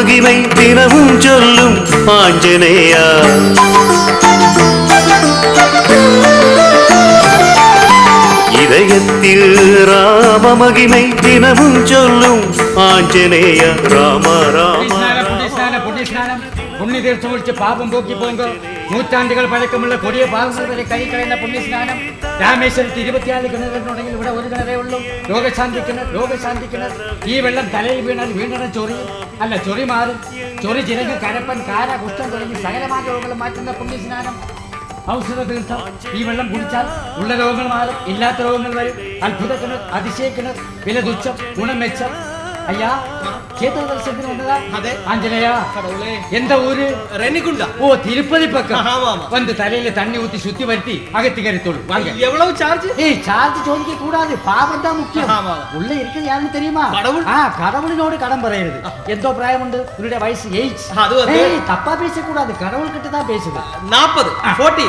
மகிமை தினமும் சொல்லும் ஆஞ்சநேயா. இதயத்தில் ராம மகிமை தினமும் சொல்லும் ஆஞ்சநேயா. ராம ராம புண்ணிய தீர்த்தம் பாபம் போக்கி போங்க. നൂറ്റാണ്ടുകൾ പഴക്കമുള്ള കൊടിയ ഭാഗങ്ങൾ വരെ കൈ കളയുന്ന പുണ്യസ്നാനം രാമേശ്വരത്ത് ഇരുപത്തിയാൽ കിണറുണ്ടെങ്കിൽ ഇവിടെ ഒരു കിണറേ ഉള്ളൂ. രോഗശാന്തി കിണർ രോഗശാന്തി കിണർ. ഈ വെള്ളം തലയിൽ വീണാൽ വീണ്ടും ചൊറിയും അല്ല ചൊറി മാറും. ചൊറി ചിരങ്ങ് കരപ്പൻ കാര കുഷ്ഠം തുടങ്ങി സകലമായ രോഗങ്ങൾ മാറ്റുന്ന പുണ്യസ്നാനം. ഔഷധ തീർത്ഥം. ഈ വെള്ളം കുടിച്ചാൽ ഉള്ള രോഗങ്ങൾ മാറും ഇല്ലാത്ത രോഗങ്ങൾ വരും. അത്ഭുത കിണർ അതിശയ കിണർ വില തുച്ഛം ഗുണം മെച്ചം. ஐயா சேத்தவதல் சக்தி வந்ததா? அதே. ஆஞ்சநேயா கடவுளே. எந்த ஊரு? ரெனிகுண்டா ஓ திருப்பதி பக்கம். ஆமா ஆமா. வந்து தலையில தண்ணி ஊத்தி சுத்தி வருத்தி அகத்திகரி தொழு. வாங்க. எவ்வளவு சார்ஜ் ஏய் சார்ஜ் சோதிக்க கூடாது. பாவம் தான் முக்கியம். ஆமா உள்ள இருக்கிறது யாருன்னு தெரியுமா? கடவுள். ஆ கடவுளினோடு கடன் பறையிறது எந்த பிராயம் உண்டு. உன்னுடைய வயசு எயிட்ஸ் அது வந்து தப்பா பேச கடவுள் கிட்ட தான் பேசுது. 40 40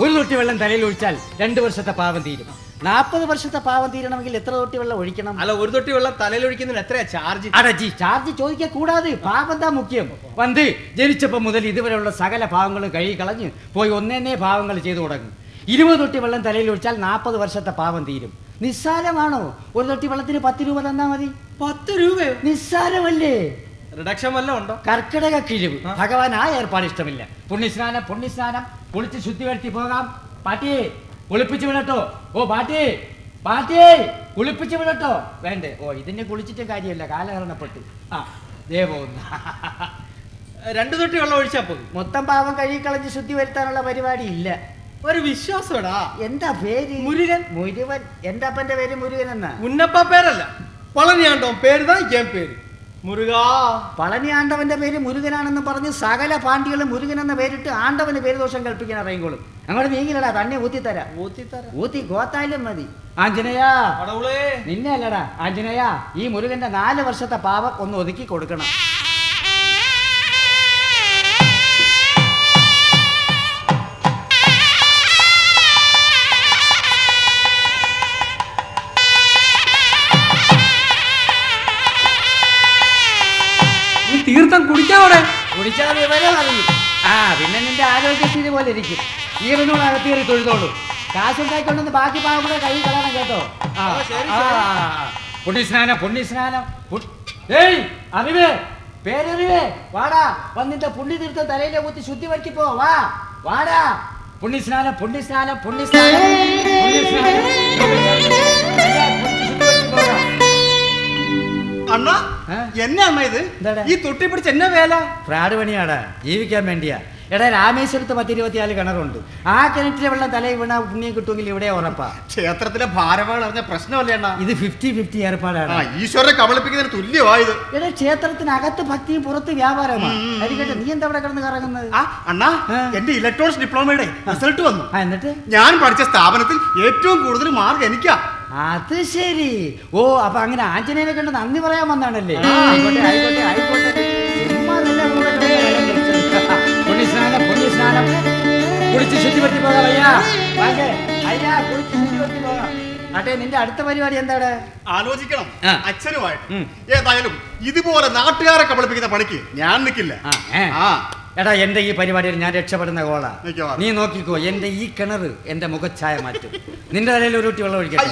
ഒരു തൊട്ടി വെള്ളം തലയിൽ ഒഴിച്ചാൽ രണ്ട് വർഷത്തെ പാവം തീരും. നാൽപ്പത് വർഷത്തെ പാവം തീരണമെങ്കിൽ എത്ര തൊട്ടി വെള്ളം ഒഴിക്കണം? അല്ല ഒരു തൊട്ടി വെള്ളം തലയിൽ ഒഴിക്കുന്നതിന് എത്രയാ ചാർജ് അടജി ചാർജ് ചോദിക്കാൻ കൂടാതെ പാപം താ മുഖ്യം? വന്ന് ജനിച്ചപ്പോൾ മുതൽ ഇതുവരെയുള്ള സകല പാവങ്ങളും കഴുകി കളഞ്ഞ് പോയി ഒന്നേന്നേ പാവങ്ങൾ ചെയ്തു തുടങ്ങും. ഇരുപത് തൊട്ടി വെള്ളം തലയിൽ ഒഴിച്ചാൽ നാൽപ്പത് വർഷത്തെ പാവം തീരും. നിസ്സാരമാണോ? ഒരു തൊട്ടി വെള്ളത്തിന് പത്ത് രൂപ തന്നാ മതി. പത്ത് രൂപയോ? നിസ്സാരമല്ലേ? റിഡക്ഷൻ വല്ലതും ഉണ്ടോ? കർക്കിടക കിഴിവ്. ഭഗവാൻ ആ ഏർപ്പാട് ഇഷ്ടമില്ല. പുണ്യസ്നാനം പുണ്യസ്നാനം. കുളിച്ച് ശുദ്ധി വരുത്തി പോകാം. പാട്ടി കുളിപ്പിച്ച് വിടട്ടോ. ഓ പാട്ടി പാട്ടി കുളിപ്പിച്ച് വിടട്ടോ. വേണ്ടേ. ഓ ഇതിനെ കുളിച്ചിട്ട് കാര്യമല്ല. കാലഹരണപ്പെട്ട്. ആ ദേ പോകുന്ന. രണ്ടു തൊട്ടി വെള്ളം ഒഴിച്ചാ പോകും. മൊത്തം പാവം കഴുകിക്കളഞ്ഞ് ശുദ്ധി വരുത്താനുള്ള പരിപാടി ഇല്ല. ഒരു വിശ്വാസമടാ എന്താ പേര്? മുരുകൻ. മുരുവൻ. എന്റെ അപ്പന്റെ പേര് മുരുകൻ എന്നാ? മുന്നപ്പ പേരല്ല. പളനിയാണ്ടോ പേര് തന്നെ പേര്. മുരുകാ. പളനി ആണ്ടവന്റെ പേര് മുരുകനാണെന്ന് പറഞ്ഞ് സകല പാണ്ഡികളും മുരുകൻ എന്ന പേരിട്ട് ആണ്ടവന് പേര് ദോഷം കൽപ്പിക്കാൻ അറിയുമ്പോളും അങ്ങോട്ട് നീങ്ങില്ലടാ തന്നെ ഊത്തി തരാ ഊത്തി ഗോത്തായാലും മതി. ആഞ്ജനയാ. നിന്നെ അല്ലടാ ആഞ്ജനയാ ഈ മുരുകന്റെ നാല് വർഷത്തെ പാപം ഒന്ന് ഒതുക്കി കൊടുക്കണം. പോലെ ഇരിക്കും. ഈറിനോട് അകത്ത് കയറി തൊഴുതോളൂ. കാശുണ്ടായിക്കൊണ്ടെന്ന് ബാക്കി പാവം കൂടെ കൈ കളയണം കേട്ടോ. ആ, ആ, ആ. പുണ്യസ്നാനം പുണ്യസ്നാനം. പു- ഏയ് അറിവേ പേരറിവേ വാടാ. വന്നിട്ട് പുണ്യതീർത്ഥം തലയിലെ കുത്തി ശുദ്ധി വരുത്തി പോ വാ വാടാ. പുണ്യസ്നാനം പുണ്യസ്നാനം പുണ്യസ്നാനം. പുണ്യസ്നാനം. അയ്യാ, കുളിച്ച് ശുദ്ധി വരുത്തി പോകാം. അണ്ണ ഏ? എന്നാ അമ്മ ഇത്? എന്താടാ? ഈ തൊട്ടി പിടിച്ച് എന്നാ വേല? ഫ്രാഡ് പണിയാടാ. ജീവിക്കാൻ വേണ്ടിയാ. എടാ രാമേശ്വരത്ത് പത്തിരുപത്തിനാല് കിണറുണ്ട്. ആ കിണറ്റിലെ വെള്ളം തലയിൽ വീണ പുണ്യം കിട്ടുമെങ്കിൽ ഇവിടെ ഉറപ്പാ. ക്ഷേത്രത്തിലെ ഭാരമാണ് അറിഞ്ഞ പ്രശ്നമല്ലേ അണ്ണാ? ഇത് ഫിഫ്റ്റി ഫിഫ്റ്റി ഏർപ്പാടാണ്. ഈശ്വരനെ കബളിപ്പിക്കുന്നതിന് തുല്യമായത്. എടാ ക്ഷേത്രത്തിനകത്ത് ഭക്തിയും പുറത്ത് വ്യാപാരമാണ് അരിക്കട്ടെ നീ എന്താ അവിടെ കിടന്ന് കറങ്ങുന്നത്? ആ അണ്ണാ എന്റെ ഇലക്ട്രോണിക്സ് ഡിപ്ലോമയുടെ റിസൾട്ട് വന്നു. എന്നിട്ട്? ഞാൻ പഠിച്ച സ്ഥാപനത്തിൽ ഏറ്റവും കൂടുതൽ മാർക്ക് എനിക്കാ. അത് ശരി. ഓ അപ്പൊ അങ്ങനെ ആഞ്ജനേയനെ കണ്ട് നന്ദി പറയാൻ വന്നാണല്ലേ? ആയിക്കോട്ടെ ആയിക്കോട്ടെ ആയിക്കോട്ടെ. പുണ്യസ്നാനം കുളിച്ച് ശുദ്ധി പറ്റി പോകാം അയ്യാ. വാങ്ങേ അയ്യാ കുളിച്ച് ശുദ്ധി പറ്റി പോകാം. അട്ടെ നിന്റെ അടുത്ത പരിപാടി എന്താണ്? ആലോചിക്കണം. അച്ഛനുമായിട്ട്. ഏതായാലും ഇതുപോലെ നാട്ടുകാരെ കബളിപ്പിക്കുന്ന പണിക്ക് ഞാൻ നിൽക്കില്ല. എടാ എന്റെ ഈ പരിപാടിയിൽ ഞാൻ രക്ഷപ്പെടുന്ന കോളാ. നീ നോക്കിക്കോ എന്റെ ഈ കിണറ് എന്റെ മുഖച്ഛായ മാറ്റും. നിന്റെ തലയിൽ ഒരു കുട്ടി വെള്ളം ഒഴിക്കട്ടെ.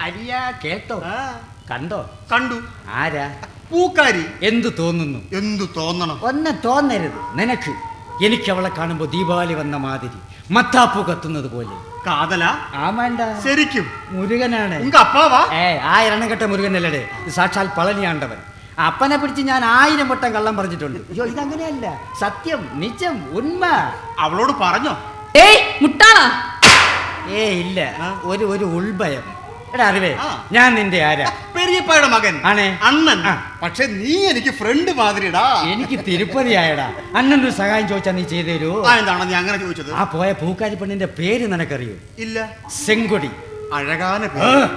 അരിയ കേട്ടോ? കണ്ടോ? കണ്ടു. ആരാ? പൂക്കാരി. എന്തു തോന്നുന്നു? എന്തു തോന്നണം? ഒന്നെ തോന്നരുത്. നിനക്ക്. എനിക്ക് അവളെ കാണുമ്പോ ദീപാവലി വന്ന മാതിരി മത്താപ്പൂ കത്തുന്നത് പോലെ. കാതല. ആമാണ്ട. ശരിക്കും. മുരുകനാണ്. അപ്പാവാ? ഏ ആ ഇരണക്കെട്ട മുരുകനല്ലേ സാക്ഷാൽ പളനിയാണ്ടവൻ. അപ്പനെ പിടിച്ച് ഞാൻ ആയിരം വട്ടം കള്ളം പറഞ്ഞിട്ടുണ്ട്. അയ്യോ ഇതങ്ങനെയല്ല. സത്യം നിജം ഉന്മ അവളോട് പറഞ്ഞോ? ഏയ് മുട്ടാളാ. ഏ ഇല്ല. ഒരു ഒരു ഉൾഭയം. എടാ ഞാൻ നിന്റെ ആരാ? പെരിയപ്പായുടെ മകൻ. ആണേ. അണ്ണൻ. പക്ഷെ നീ എനിക്ക് ഫ്രണ്ട് മാതിരിടാ. എനിക്ക് തിരുപ്പതി ആയടാ അണ്ണന്റെ സഹായം ചോദിച്ചാ നീ ചെയ്തു തരുമോ ആ എന്താണ് നീ അങ്ങനെ ചോദിച്ചത്? ആ പോയ പൂക്കാരി പെണ്ണിന്റെ പേര് നിനക്കറിയോ? ഇല്ല. സെങ്കൊടി. അഴകാന പേര്.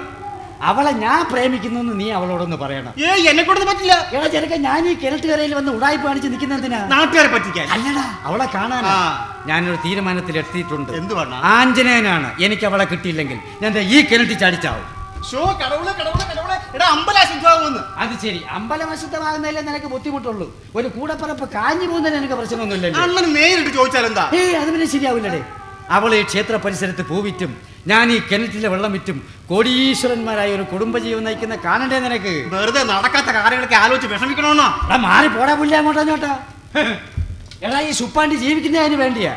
അവളെ ഞാൻ പ്രേമിക്കുന്നു നീ അവളോടൊന്ന് പറയണം. ഏ എന്നെ കൊണ്ട് പറ്റില്ല. എടാ ചെറുക്ക ഞാൻ ഈ കിണറ്റുകരയിൽ വന്ന് ഉടായ്പ കാണിച്ച് നിൽക്കുന്നതിനാ നാട്ടുകാരെ പറ്റിക്കാൻ. അല്ലടാ അവളെ കാണാൻ. ഞാനൊരു തീരുമാനത്തിൽ എത്തിയിട്ടുണ്ട്. എന്ത് പറഞ്ഞ? ആഞ്ജനേയനാണ്. എനിക്ക് അവളെ കിട്ടിയില്ലെങ്കിൽ ഞാൻ ഈ കിണറ്റി ചാടിച്ചാവും. ഷോ കടവുളെ കടവുളെ കടവുളെ. എടാ അമ്പല അത് ശരി. അമ്പലം അശുദ്ധമാകുന്നതിലേ നിനക്ക് ബുദ്ധിമുട്ടുള്ളൂ. ഒരു കൂടപ്പറപ്പ് കാഞ്ഞു പോകുന്നതിന് എനിക്ക് പ്രശ്നമൊന്നുമില്ല അണ്ണൻ നേരിട്ട് ചോദിച്ചാൽ എന്താ ഏയ് അത് പിന്നെ ശരിയാവില്ലടേ. അവൾ ഈ ക്ഷേത്ര പരിസരത്ത് പൂവിറ്റും ഞാൻ ഈ കിണറ്റിലെ വെള്ളം വിറ്റും കോടീശ്വരന്മാരായ ഒരു കുടുംബജീവൻ നയിക്കുന്ന കാണണ്ടേ നിനക്ക്. വെറുതെ നടക്കാത്ത കാര്യങ്ങളൊക്കെ ആലോചിച്ച് വിഷമിക്കണമെന്നോ എടാ മാറി പോടാ പുല്ല എടാ ഈ സുപ്പാണ്ടി ജീവിക്കുന്നതിന് വേണ്ടിയാ.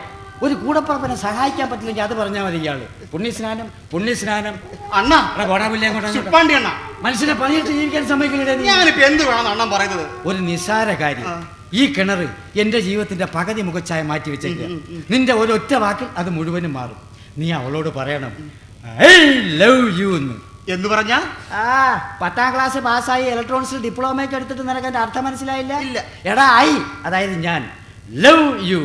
ഒരു കൂടപ്പറപ്പിനെ സഹായിക്കാൻ പറ്റില്ലെങ്കിൽ അത് പറഞ്ഞാൽ മതി ഇയാൾ. പുണ്യസ്നാനം പുണ്യസ്നാനം. അണ്ണാ എടാ പോടാ പുല്ല സുപ്പാണ്ടി ചുപ്പാണ്ടി അണ്ണ. മനുഷ്യനെ പണിയിട്ട് ജീവിക്കാൻ? ഞാനിപ്പോ എന്ത് വേണം അണ്ണൻ പറയുന്നത്? ഒരു നിസാര കാര്യം. ഈ കിണർ എന്റെ ജീവിതത്തിന്റെ പകുതി മുഖച്ചായ മാറ്റി വെച്ചേക്കുക നിന്റെ ഒരൊറ്റ വാക്കിൽ അത് മുഴുവനും മാറും. നീ അവളോട് പറയണം. ഐ ലവ് യു എന്ന്. എന്ന് പറഞ്ഞാ? ആ പത്താം ക്ലാസ് പാസ്സായി ഇലക്ട്രോണിക്സിൽ ഡിപ്ലോമയ്ക്ക് എടുത്തിട്ട് നിനക്ക് എന്റെ അർത്ഥം മനസ്സിലായില്ല? ഇല്ല. എടാ ഐ അതായത് ഞാൻ ലവ് യു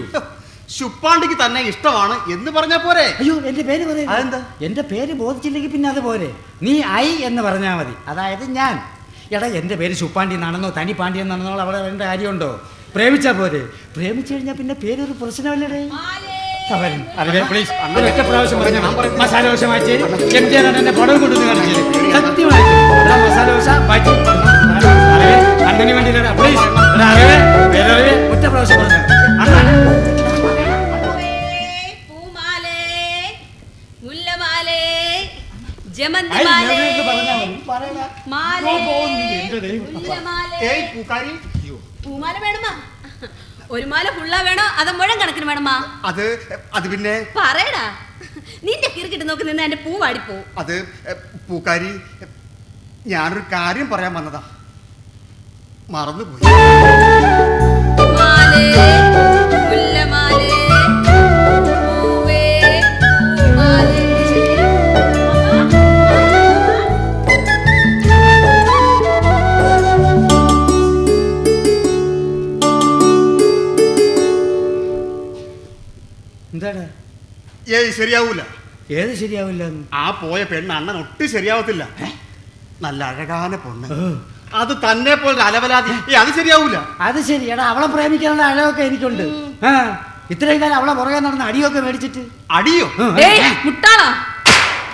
ശുപ്പാണ്ടിക്ക് തന്നെ ഇഷ്ടമാണ് എന്ന് പറഞ്ഞാ പോരെ? അയ്യോ എന്റെ പേര്. അതെന്താ? എന്റെ പേര് ബോധിച്ചില്ലെങ്കിൽ പിന്നെ അത് പോരെ. നീ ഐ എന്ന് പറഞ്ഞാൽ മതി. അതായത് ഞാൻ. എടാ എന്റെ പേര് ശുപ്പാണ്ടി എന്നാണെന്നോ തനി പാണ്ടി എന്നാണെന്നോ അവിടെ വരേണ്ട കാര്യമുണ്ടോ? പ്രേമിച്ചാ പോരെ. പ്രേമിച്ചു കഴിഞ്ഞാൽ പിന്നെ പേരൊരു പ്രശ്നമല്ലേ അവൻ അറിവേ പ്ലീസ് ഒരൊറ്റ പ്രാവശ്യം പറഞ്ഞാൽ മസാല ദോശ മാറ്റി എം ജെ എന്നെ പടം കൊണ്ടുവന്ന് കാണിച്ചു സത്യമായിട്ട് മസാല ദോശ മാറ്റി അറിവേ അണ്ണന് പ്ലീസ് ഒറ്റ പ്രാവശ്യം പറഞ്ഞു പൂമാല വേണമാ. ഒരു മാല ഫുള്ള വേണോ? അത് മുഴം കണക്കിന് വേണമാ? അത് അത് പിന്നെ പറയടാ. നിന്റെ കിറുക്കിട്ട് നോക്കി നിന്ന് എന്റെ പൂ വാടിപ്പോ. അത് പൂക്കാരി ഞാനൊരു കാര്യം പറയാൻ വന്നതാ. മറന്നുപോയി. മാലേ ശരിയാവൂല. ഏത് ശരിയാവില്ല? ആ പോയ പെണ്ണ് അണ്ണൻ ഒട്ടും ശരിയാവത്തില്ല. നല്ല അഴകാന പൊണ്ണ്. അത് തന്നെ പോലെ അലവലാതി. ഏയ് അത് ശരിയാവൂല. അത് ശരിയാണ് അവളെ പ്രേമിക്കാനുള്ള അഴകൊക്കെ എനിക്കുണ്ട്. ആ ഇത്രയും കാലം അവളെ പുറകെ നടന്ന അടിയൊക്കെ മേടിച്ചിട്ട്. അടിയോ? ഏയ് മുട്ടാളാ.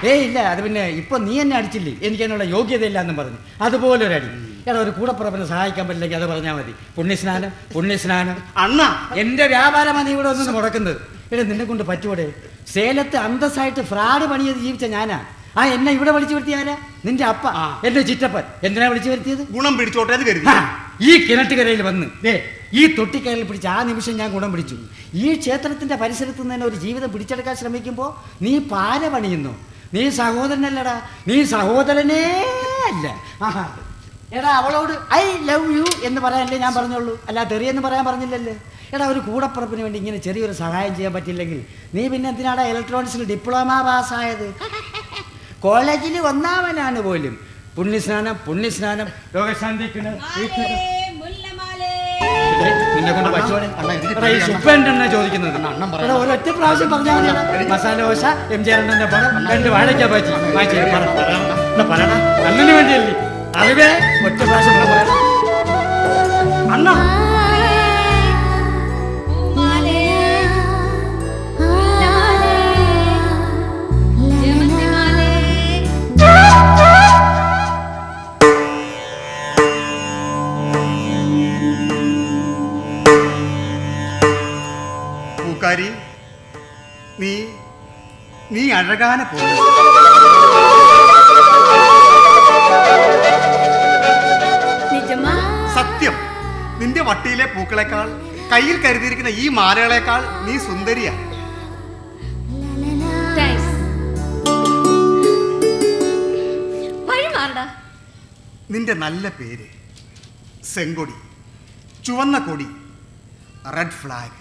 ഏയ് ഇല്ല അത് പിന്നെ ഇപ്പൊ നീ എന്നെ അടിച്ചില്ലേ? എനിക്ക് അതിനുള്ള യോഗ്യതയില്ല എന്നും പറഞ്ഞു. അതുപോലെ ഒരു അടി എടാ ഒരു കൂടപ്പുറപ്പിനെ സഹായിക്കാൻ പറ്റില്ലെങ്കിൽ അത് പറഞ്ഞാൽ മതി. പുണ്യസ്നാനം പുണ്യസ്നാനം. അണ്ണ. എന്റെ വ്യാപാരമാണ് നീ ഇവിടെ ഒന്നും മുടക്കുന്നത്. എടാ നിന്നെ കൊണ്ട് പറ്റൂടെ സേലത്ത് അന്തസ്സായിട്ട് ഫ്രാഡ് പണി ചെയ്ത് ജീവിച്ച ഞാനാ. ആ എന്നെ ഇവിടെ വിളിച്ചു വരുത്തിയ ആരാ? നിന്റെ അപ്പ. ആ. എന്റെ ചിറ്റപ്പൻ. എന്തിനാ വിളിച്ചു വരുത്തിയത്? ഗുണം പിടിച്ചോട്ടെ എന്ന് കരുതി. ഈ കിണറ്റുകരയിൽ വന്ന്. ദേ ഈ തൊട്ടിക്കരയിൽ പിടിച്ച് ആ നിമിഷം ഞാൻ ഗുണം പിടിച്ചു. ഈ ക്ഷേത്രത്തിന്റെ പരിസരത്ത് നിന്ന് തന്നെ ഒരു ജീവിതം പിടിച്ചെടുക്കാൻ ശ്രമിക്കുമ്പോൾ നീ പാര പണിയുന്നു. നീ സഹോദരനല്ലടാ. നീ സഹോദരനേ അല്ല. ആഹാ. എടാ അവളോട് ഐ ലവ് യു എന്ന് പറയാനല്ലേ ഞാൻ പറഞ്ഞോളൂ അല്ല തെറിയെന്ന് പറയാൻ പറഞ്ഞില്ലല്ലേ? എടാ ഒരു കൂടപ്പുറപ്പിന് വേണ്ടി ഇങ്ങനെ ചെറിയൊരു സഹായം ചെയ്യാൻ പറ്റില്ലെങ്കിൽ നീ പിന്നെ എന്തിനാടാ ഇലക്ട്രോണിക്സിൽ ഡിപ്ലോമ പാസ്സായത് കോളേജിൽ ഒന്നാമനാണ് പോലും. പുണ്യസ്നാനം പുണ്യസ്നാനം. രോഗശാന്തിക്കുന്ന ഒരൊറ്റ പ്രാവശ്യം പറഞ്ഞാൽ മതി. മസാല ദോശ എം ജി അണ്ണന്റെ പടം രണ്ട് വാഴയ്ക്ക പറ്റി അണ്ണന് വേണ്ടിയല്ലേ? അറിവേ ഒറ്റ പ്രാവശ്യം അണ്ണാ. പൂക്കാരി നീ നീ അഴകാന നിജമാ. സത്യം നിന്റെ വട്ടിയിലെ പൂക്കളെക്കാൾ കയ്യിൽ കരുതിയിരിക്കുന്ന ഈ മാലകളെക്കാൾ നീ സുന്ദരിയാ. താങ്ക്സ് നിന്റെ നല്ല പേര് സെങ്കൊടി ചുവന്ന കൊടി റെഡ് ഫ്ലാഗ്